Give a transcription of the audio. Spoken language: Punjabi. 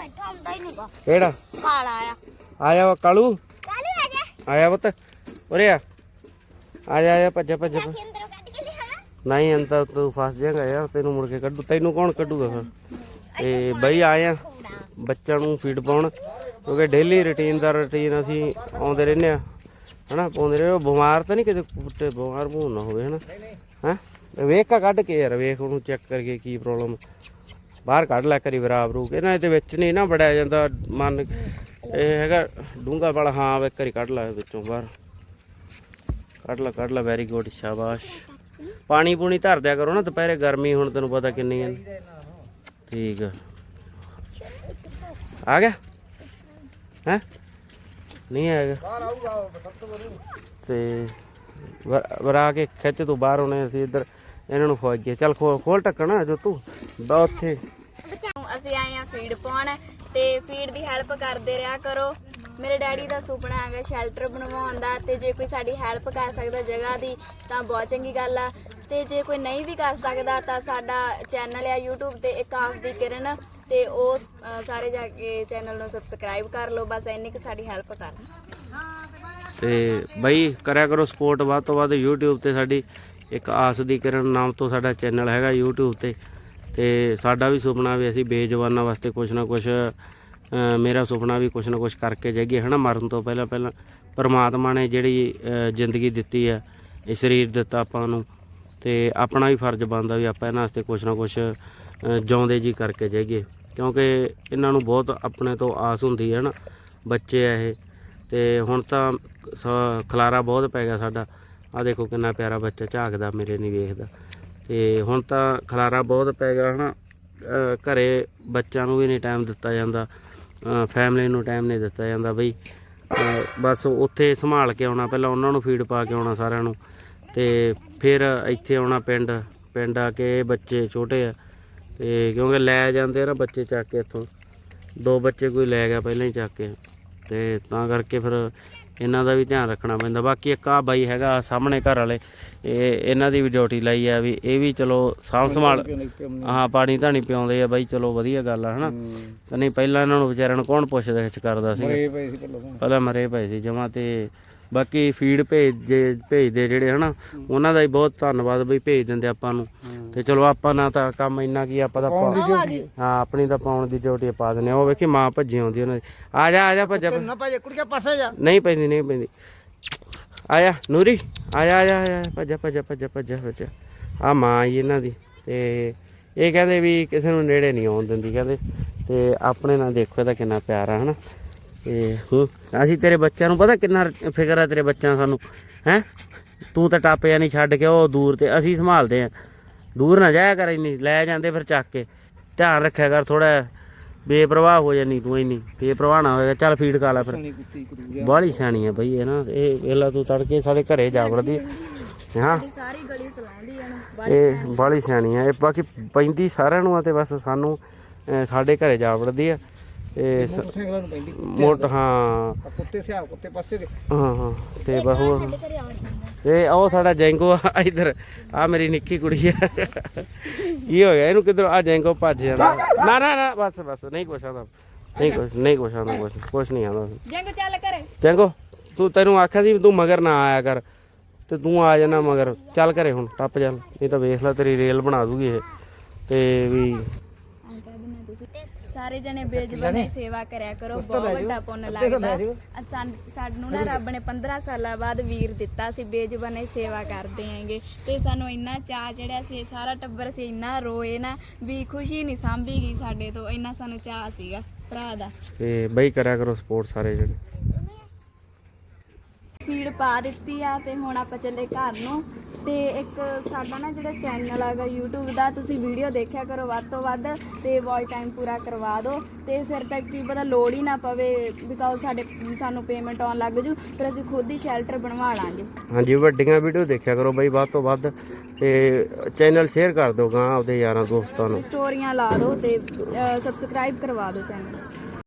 ਬੈਠਾ ਹੁੰਦਾ ਹੀ ਨਹੀਂਗਾ। ਕਿਹੜਾ? ਕਾਲਾ ਆ ਆਇਆ ਵਾ ਕਾਲੂ? ਕਾਲੂ ਆ ਜਾ। ਆਇਆ ਪੁੱਤ। ਉਰੇ ਆ। ਆ ਜਾ ਆ ਜਾ ਭੱਜ ਭੱਜ। ਭੱਜ। ਅੰਦਰੋਂ ਕੱਢ ਕੇ ਲਿਆ ਨਹੀਂ ਅੰਦਰ ਤੂੰ ਫਸ ਜਾਏਗਾ ਯਾਰ ਤੈਨੂੰ ਮੁੜ ਕੇ ਕੱਢੂ। ਤੈਨੂੰ ਕੌਣ ਕੱਢੂਗਾ ਫਿਰ? ਤੇ ਬਈ ਆਏ ਆ। ਬੱਚਿਆਂ ਨੂੰ ਫੀਡ ਪਾਉਣ। ਕਿਉਂਕਿ ਡੇਲੀ ਰੁਟੀਨ ਦਾ ਰੁਟੀਨ ਅਸੀਂ ਆਉਂਦੇ ਰਹਿੰਦੇ ਆ। ਹਨਾ ਪਾਉਂਦੇ ਰਹੇ ਬਿਮਾਰ ਤਾਂ ਨਹੀਂ ਕਿਤੇ ਕੁੱਤੇ ਬਿਮਾਰ ਬੂਨ ਨਾ ਹੋਵੇ ਹਨਾ। ਹਾਂ? ਵੇਖ ਕਾ ਕੱਢ ਕੇ ਯਾਰ ਵੇਖ ਉਹਨੂੰ ਚੈੱਕ ਕਰਕੇ ਕੀ ਪ੍ਰੋਬਲਮ ਬਾਹਰ ਕੱਢ ਲੈ ਕਰੀ ਬਰਾਬਰ ਰੂ ਇਹਨਾਂ ਦੇ ਵਿੱਚ ਨਹੀਂ ਨਾ ਵੜਿਆ ਜਾਂਦਾ ਮਨ। ਇਹ ਹੈਗਾ ਡੂੰਗਾ ਵਾਲਾ ਹਾਂ ਵੇ ਕਰੀ ਕੱਢ ਲੈ ਵਿੱਚੋਂ ਬਾਹਰ। ਕੱਢ ਲੈ ਕੱਢ ਲੈ ਵੈਰੀ ਗੁੱਡ ਸ਼ਾਬਾਸ਼। ਪਾਣੀ ਪੂਣੀ ਧਰ ਦਿਆ ਕਰੋ ਨਾ ਦੁਪਹਿਰੇ ਗਰਮੀ ਹੁਣ ਤੈਨੂੰ ਪਤਾ ਕਿੰਨੀ ਹੈ। ਠੀਕ ਆ। ਆ ਗਿਆ? ਹੈ? ਨਹੀਂ ਆਏਗਾ ਤੇ ਵ- ਵਰਾ ਕੇ ਖਿੱਚ ਤੂੰ ਬਾਹਰ ਹੋਣੇ ਅਸੀਂ ਇੱਧਰ ਇਹਨਾਂ ਨੂੰ ਫੌਜ ਗਏ ਚੱਲ ਖੋਲ ਖੋਲ ਟੱਕਣਾ ਜੋ ਤੂੰ। ਬਾ ਉੱਥੇ। ਅਸੀਂ ਆਏ ਆ ਫੀਡ ਪਾਉਣ ਤੇ ਫੀਡ ਦੀ ਹੈਲਪ ਕਰਦੇ ਰਿਹਾ ਕਰੋ। ਮੇਰੇ ਡੈਡੀ ਦਾ ਸੁਪਨਾ ਹੈਗਾ ਸ਼ੈਲਟਰ ਬਣਵਾਉਣ ਦਾ ਤੇ ਜੇ ਕੋਈ ਸਾਡੀ ਹੈਲਪ ਕਰ ਸਕਦਾ ਜਗ੍ਹਾ ਦੀ ਤਾਂ ਬਹੁਤ ਚੰਗੀ ਗੱਲ ਆ। ਤੇ ਜੇ ਕੋਈ ਨਹੀਂ ਵੀ ਕਰ ਸਕਦਾ ਤਾਂ ਸਾਡਾ ਚੈਨਲ ਆ YouTube ਤੇ ਇਕਾਸ ਦੀ ਕਿਰਨ ਤੇ ਉਹ ਸਾਰੇ ਜਾ ਕੇ ਚੈਨਲ ਨੂੰ ਸਬਸਕ੍ਰਾਈਬ ਕਰ ਲਓ। ਬਸ ਇੰਨੀ ਕਿ ਸਾਡੀ ਹੈਲਪ ਕਰਨ ਤੇ ਬਈ ਕਰਿਆ ਕਰੋ ਸਪੋਰਟ ਵੱਧ ਤੋਂ ਵੱਧ YouTube ਤੇ ਸਾਡੀ ਇੱਕ ਆਸ ਦੀ ਕਿਰਨ ਨਾਮ ਤੋਂ ਸਾਡਾ ਚੈਨਲ ਹੈਗਾ YouTube ਤੇ ਤੇ ਸਾਡਾ ਵੀ ਸੁਪਨਾ ਵੀ ਅਸੀਂ ਬੇਜਵਾਨਾਂ ਵਾਸਤੇ ਕੁਝ ਨਾ ਕੁਝ ਮੇਰਾ ਸੁਪਨਾ ਵੀ ਕੁਝ ਨਾ ਕੁਝ ਕਰਕੇ ਜਾਈਏ, ਹਨਾ? ਮਰਨ ਤੋਂ ਪਹਿਲਾਂ ਪਹਿਲਾਂ ਪਰਮਾਤਮਾ ਨੇ ਜਿਹੜੀ ਜ਼ਿੰਦਗੀ ਦਿੱਤੀ ਹੈ ਇਹ ਸਰੀਰ ਦਿੱਤਾ ਆਪਾਂ ਨੂੰ, ਤੇ ਆਪਣਾ ਵੀ ਫਰਜ਼ ਬਣਦਾ ਵੀ ਆਪਾਂ ਇਹਨਾਂ ਵਾਸਤੇ ਕੁਝ ਨਾ ਕੁਝ ਜਿਉਂਦੇ ਜੀ ਕਰਕੇ ਜਾਈਏ, ਕਿਉਂਕਿ ਇਹਨਾਂ ਨੂੰ ਬਹੁਤ ਆਪਣੇ ਤੋਂ ਆਸ ਹੁੰਦੀ ਹੈ ਨਾ ਬੱਚੇ ਆ ਇਹ, ਤੇ ਹੁਣ ਤਾਂ ਸ- ਖਲਾਰਾ ਬਹੁਤ ਪੈ ਗਿਆ ਸਾਡਾ ਆ ਦੇਖੋ ਕਿੰਨਾ ਪਿਆਰਾ ਬੱਚਾ ਝਾਕਦਾ ਮੇਰੇ ਨਹੀਂ ਵੇਖਦਾ। ਤੇ ਹੁਣ ਤਾਂ ਖਲਾਰਾ ਬਹੁਤ ਪੈ ਗਿਆ ਹਨਾ। ਅ, ਘਰੇ ਬੱਚਿਆਂ ਨੂੰ ਵੀ ਨਹੀਂ ਟਾਈਮ ਦਿੱਤਾ ਜਾਂਦਾ। ਫੈਮਿਲੀ ਨੂੰ ਟਾਈਮ ਨਹੀਂ ਦਿੱਤਾ ਜਾਂਦਾ ਬਈ। ਬਸ ਉੱਥੇ ਸੰਭਾਲ ਕੇ ਆਉਣਾ ਪਹਿਲਾਂ ਉਹਨਾਂ ਨੂੰ ਫੀਡ ਪਾ ਕੇ ਆਉਣਾ ਸਾਰਿਆਂ ਨੂੰ। ਤੇ ਫਿਰ ਇੱਥੇ ਆਉਣਾ ਪਿੰਡ ਪਿੰਡ ਆ ਕੇ ਬੱਚੇ ਛੋਟੇ ਆ। ਤੇ ਕਿਉਂਕਿ ਲੈ ਜਾਂਦੇ ਆ ਨਾ ਬੱਚੇ ਚੱਕ ਕੇ ਇੱਥੋਂ। ਦੋ ਬੱਚੇ ਕੋਈ ਲੈ ਗਿਆ ਪਹਿਲਾਂ ਹੀ ਚੱਕ ਕੇ। ਤੇ ਤਾਂ ਕਰਕੇ ਫਿਰ ਇਹਨਾਂ ਦਾ ਵੀ ਧਿਆਨ ਰੱਖਣਾ ਪੈਂਦਾ। ਬਾਕੀ ਇੱਕ ਆ ਬਾਈ ਹੈਗਾ ਸਾਹਮਣੇ ਘਰ ਵਾਲੇ ਇਹ ਇਹਨਾਂ ਦੀ ਵੀ ਡਿਊਟੀ ਲਾਈ ਆ ਵੀ ਇਹ ਵੀ ਚਲੋ ਸਾਂਭ ਸੰਭਾਲ ਹਾਂ ਪਾਣੀ ਧਾਣੀ ਪਿਆਉਂਦੇ ਆ ਬਾਈ ਚਲੋ ਵਧੀਆ ਗੱਲ ਆ ਹਨਾ? ਤੇ ਨਹੀਂ ਪਹਿਲਾਂ ਇਹਨਾਂ ਨੂੰ ਵਿਚਾਰਿਆਂ ਨੂੰ ਕੌਣ ਪੁੱਛਦਾ ਖਿੱਚ ਕਰਦਾ ਸੀ ਮਰੇ ਪਏ ਸੀ ਪਹਿਲਾਂ ਤਾਂ। ਪਹਿਲਾਂ ਮਰੇ ਪਏ ਸੀ ਜਮਾ ਤੇ ਬਾਕੀ ਫੀਡ ਭੇਜ ਜੇ ਭੇਜਦੇ ਜਿਹੜੇ ਹਨਾ ਉਹਨਾਂ ਦਾ ਵੀ ਬਹੁਤ ਧੰਨਵਾਦ ਬਈ ਭੇਜ ਦਿੰਦੇ ਆਪਾਂ ਨੂੰ। ਤੇ ਚਲੋ ਆਪਾਂ ਨਾ ਤਾਂ ਕੰਮ ਇੰਨਾ ਕੀ ਆਪਾਂ ਪਾ- ਹਾਂ ਆਪਣੀ ਤਾਂ ਪਾਉਣ ਦੀ ਡਿਊਟੀ ਪਾ ਦਿੰਦੇ। ਉਹ ਵੇਖੀ ਮਾਂ ਭੱਜੀ ਆਉਂਦੀ ਉਹਨਾਂ ਦੀ। ਆ ਜਾ ਆ ਜਾ ਭੱਜਾ। ਨਾ ਭਾਈ ਕੁੜੀਆਂ ਪਾਸੇ ਜਾ। ਨਹੀਂ ਪੈਂਦੀ ਨਹੀਂ ਪੈਂਦੀ। ਆਇਆ ਨੂਰੀ। ਆਇਆ ਆਇਆ ਆਇਆ। ਭੱਜਾ ਭੱਜਾ ਭੱਜਾ ਭੱਜਾ ਭੱਜਾ। ਆ ਮਾਂ ਆਈ ਇਹਨਾਂ ਦੀ। ਤੇ ਇਹ ਕਹਿੰਦੇ ਵੀ ਕਿਸੇ ਨੂੰ ਨੇੜੇ ਨਹੀਂ ਆਉਣ ਦਿੰਦੀ ਕਹਿੰਦੇ। ਤੇ ਆਪਣੇ ਨਾਲ ਦੇਖੋ ਇਹਦਾ ਕਿੰਨਾ ਪਿਆਰ ਆ ਹਨਾ। ਤੇ ਹੂੰ ਅਸੀਂ ਤੇਰੇ ਬੱਚਿਆਂ ਨੂੰ ਪਤਾ ਕਿੰਨਾ ਫਿਕਰ ਆ ਤੇਰੇ ਬੱਚਿਆਂ ਸਾਨੂੰ ਹੈ? ਤੂੰ ਤਾਂ ਟਾਪਿਆ ਨਹੀਂ ਛੱਡ ਕੇ ਉਹ ਦੂਰ ਤੇ ਅਸੀਂ ਸੰਭਾਲਦੇ ਆ। ਦੂਰ ਨਾ ਜਾਇਆ ਕਰ ਇੰਨੀ ਲੈ ਜਾਂਦੇ ਫਿਰ ਚੱਕ ਕੇ। ਧਿਆਨ ਰੱਖਿਆ ਕਰ ਥੋੜਾ ਬੇਪਰਵਾਹ ਹੋ ਜਾਨੀ ਤੂੰ ਇੰਨੀ ਬੇਪਰਵਾਹ ਨਾ ਹੋਏਗਾ ਚੱਲ ਫੀਡ ਖਾ ਲੈ ਫਿਰ। ਬਾਹਲੀ ਸਿਆਣੀ ਆ ਬਈ ਇਹ ਨਾ ਇਹ ਵੇਲਾ ਤੂੰ ਤੜਕੇ ਸਾਡੇ ਘਰੇ ਜਾ ਵੜਦੀ ਆ। ਹਾਂ। ਸਾਰੀ ਗਲੀ ਸਲਾਉਂਦੀ ਆ ਨਾ ਇਹ ਬਾਹਲੀ ਸਿਆਣੀ ਆ ਇਹ ਬਾਕੀ ਪੈਂਦੀ ਸਾਰਿਆਂ ਨੂੰ ਆ ਤੇ ਬਸ ਸਾਨੂੰ ਸਾਡੇ ਘਰੇ ਜਾ ਵੜਦੀ ਆ। ਤੇ ਸ- ਮੋਟਰਸਾਈਕਲਾਂ ਨੂੰ ਪੈਂਦੀ ਮੋਟ ਹਾਂ। ਆ ਕੁੱਤੇ ਸਿਆ ਕੁੱਤੇ ਪਾਸੇ ਦੇ। ਹਾਂ ਹਾਂ ਤੇ ਆਉਣ ਇਹ ਉਹ ਸਾਡਾ ਜੈਂਗੋ ਆ ਇਧਰ। ਆ ਮੇਰੀ ਨਿੱਕੀ ਕੁੜੀ ਆ। ਕੀ ਹੋ ਗਿਆ? ਇਹਨੂੰ ਕਿਧਰ ਆ ਜੈਂਗੋ ਭੱਜ ਜਾਂਦਾ। ਨਾ ਨਾ ਨਾ ਬਸ ਬਸ ਨਹੀਂ ਕੁਛ ਆਉਂਦਾ। ਨਹੀਂ ਕੁਛ ਨਹੀਂ ਕੁਛ ਆਉਂਦਾ ਕੁਛ ਕੁਛ ਨਹੀਂ ਆਉਂਦਾ। ਜੰਗ ਚੱਲ ਘਰੇ। ਚੰਗੋ ਤੂੰ ਤੈਨੂੰ ਆਖਿਆ ਸੀ ਵੀ ਤੂੰ ਮਗਰ ਨਾ ਆਇਆ ਕਰ। ਤੇ ਤੂੰ ਆ ਜਾਣਾ ਮਗਰ। ਚੱਲ ਘਰੇ ਹੁਣ ਟੱਪ ਚੱਲ। ਨਹੀਂ ਤਾਂ ਵੇਖ ਲੈ ਤੇਰੀ ਰੇਲ ਬਣਾ ਦੂਗੀ ਇਹ। ਤੇ ਵੀ ਸਾਰੇ ਜਣੇ ਬੇਜਬਾਨੀ ਸੇਵਾ ਕਰਿਆ ਕਰੋ ਬਹੁਤ ਵੱਡਾ ਪੁੰਨ ਲੱਗਦਾ। ਸਾਨੂੰ ਨਾ ਰੱਬ ਨੇ 15 ਸਾਲਾਂ ਬਾਅਦ ਵੀਰ ਦਿੱਤਾ ਸੀ ਬੇਜਬਾਨੀ ਸੇਵਾ ਕਰਦੇ ਆਂਗੇ ਤੇ ਸਾਨੂੰ ਇੰਨਾ ਚਾਹ ਚੜਿਆ ਸੀ ਸਾਰਾ ਟੱਬਰ ਸੀ ਇੰਨਾ ਰੋਏ ਨਾ ਵੀ ਖੁਸ਼ੀ ਨਹੀਂ ਸਾਂਭੀ ਗਈ ਸਾਡੇ ਤੋਂ ਇੰਨਾ ਸਾਨੂੰ ਚਾਹ ਸੀਗਾ ਭਰਾ ਦਾ। ਤੇ ਬਈ ਕਰਿਆ ਕਰੋ ਸਪੋਰਟ ਸਾਰੇ ਜਣੇ। ਫੀਡ ਪਾ ਦਿੱਤੀ ਆ ਤੇ ਹੁਣ ਆਪਾਂ ਚੱਲੇ ਘਰ ਨੂੰ। ਤੇ ਇੱਕ ਸਾਡਾ ਨਾ ਜਿਹੜਾ ਚੈਨਲ ਹੈਗਾ YouTube ਦਾ ਤੁਸੀਂ ਵੀਡੀਓ ਦੇਖਿਆ ਕਰੋ ਵੱਧ ਤੋਂ ਵੱਧ ਤੇ ਵਾਚ ਟਾਈਮ ਪੂਰਾ ਕਰਵਾ ਦਿਓ। ਤੇ ਫਿਰ ਤੱਕ ਕੀ ਪਤਾ ਲੋੜ ਹੀ ਨਾ ਪਵੇ ਬਿਕਾਜ਼ ਸਾਡੇ ਸਾਨੂੰ ਪੇਮੈਂਟ ਆਉਣ ਲੱਗ ਜੂ ਫਿਰ ਅਸੀਂ ਖੁਦ ਹੀ ਸ਼ੈਲਟਰ ਬਣਵਾ ਲਾਂਗੇ। ਹਾਂਜੀ ਵੱਡੀਆਂ ਵੀਡੀਓ ਦੇਖਿਆ ਕਰੋ ਬਈ ਵੱਧ ਤੋਂ ਵੱਧ ਤੇ ਚੈਨਲ ਸ਼ੇਅਰ ਕਰ ਦਿਓ ਗਾਂ ਆਪਦੇ ਯਾਰਾਂ ਦੋਸਤਾਂ ਨੂੰ। ਸਟੋਰੀਆਂ ਲਾ ਦਿਓ ਤੇ ਸਬਸਕ੍ਰਾਈਬ ਕਰਵਾ ਦਿਓ ਚੈਨਲ